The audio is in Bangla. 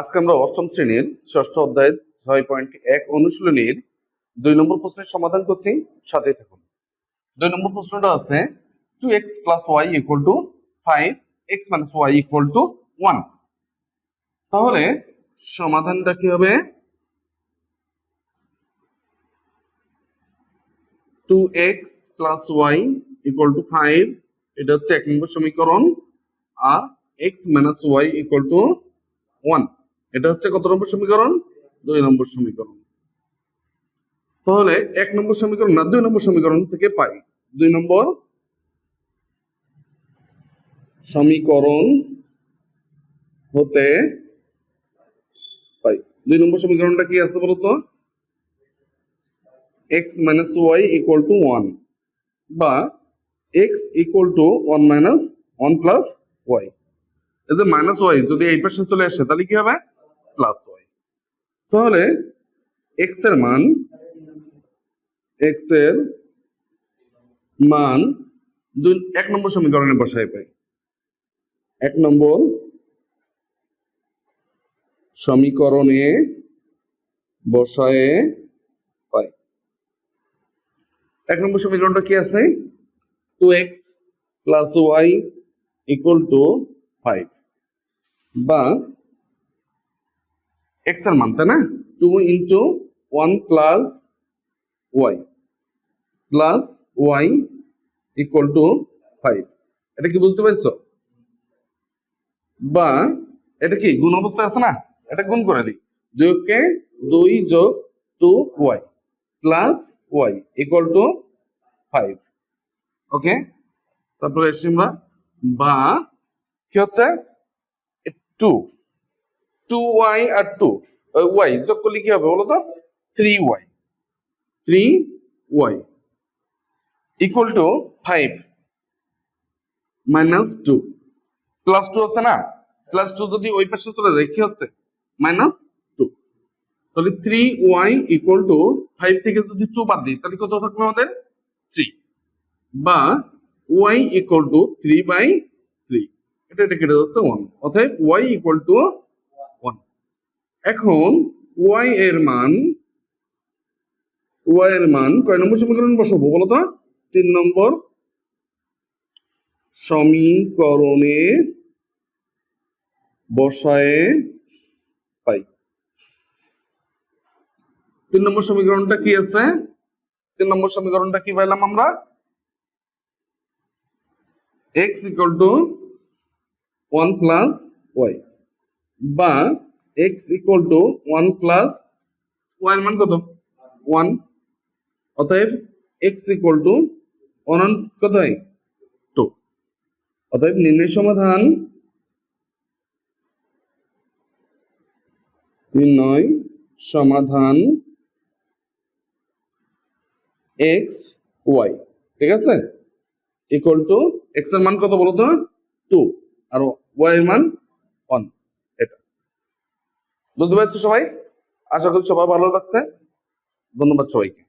আজকে আমরা অষ্টম শ্রেণির ষষ্ঠ অধ্যায়ের ছয় পয়েন্ট এক অনুশীলনীর দুই নম্বর প্রশ্নের সমাধান করছি সাথে থাকুন। দুই নম্বর প্রশ্নটা আছে two x plus y equal to five x minus y equal to one তাহলে সমাধানটা কি হবে? Two x plus y equal to five এটা হচ্ছে এক নম্বর সমীকরণ, আর x minus y equal to one এটা হচ্ছে কত নম্বর সমীকরণ? দুই নম্বর সমীকরণ। তাহলে এক নম্বর সমীকরণ না দুই নম্বর সমীকরণ থেকে পাই। দুই নম্বর সমীকরণ হতে পাই। দুই নম্বর সমীকরণটা কি আছে বলতো x minus y equal to one বা x equal to one minus one plus y এই যে মাইনাস ওয়াই যদি এই পাশে চলে আসে, তাহলে কি হবে? প্লাস ওয়াই তাহলে এক্সের মান এক্সের মান দুই, এক নম্বর সমীকরণে বসায় পাই এক নম্বর সমীকরণে বসায়ে পাই এক নম্বর সমীকরণটা কি আছে? Two x plus y equal to five বা এক্সের মান, তাই না? Two into one plus y plus y equal to five এটা কি বুঝতে পারছ? বা এটা কি গুণ অবস্থায় আছে না? এটা গুণ করে দিই। দুইকে দুই যোগ two y plus y equal to five okay তারপরে এসছি আমরা বা কি হচ্ছে? টু টু ওয়াই আর টু ওয়াই যোগ করলে কি হবে বলো তো? Three y three y equal to five minus two plus two হচ্ছে না? প্লাস টু যদি ওই পাশে চলে যায়, কি হচ্ছে? মাইনাস টু তাহলে three y equal to five থেকে যদি টু বাদ দিই, তাহলে কত থাকবে আমাদের? থ্রি বা y equal to three by three এটা এটা কেটে যাচ্ছে ওয়ান অর্থাৎ ওয়াই টু এখন ওয়াই এর মান ওয়াই এর মান কয় নম্বর সমীকরণ বসাবো বলো তো? তিন নম্বর সমীকরণে বসায়ে পাই। তিন নম্বর সমীকরণটা কি আছে? তিন নম্বর সমীকরণটা কি পাইলাম আমরা? X equal to one plus y বা x equal to one plus y মান কত? ওয়ান অতএব এক্স ইকুয়াল টু ওয়ান কত হয়? টু অতএব নির্ণয় সমাধান নির্ণয় সমাধান এক্স ওয়াই ঠিক আছে? ইকুয়াল টু এক্সের মান কত বলো তো টু আর ওয়াই এর মান ওয়ান বুঝতে পারছ সবাই? আশা করি সবাই ভালো লাগছে ধন্যবাদ সবাইকে।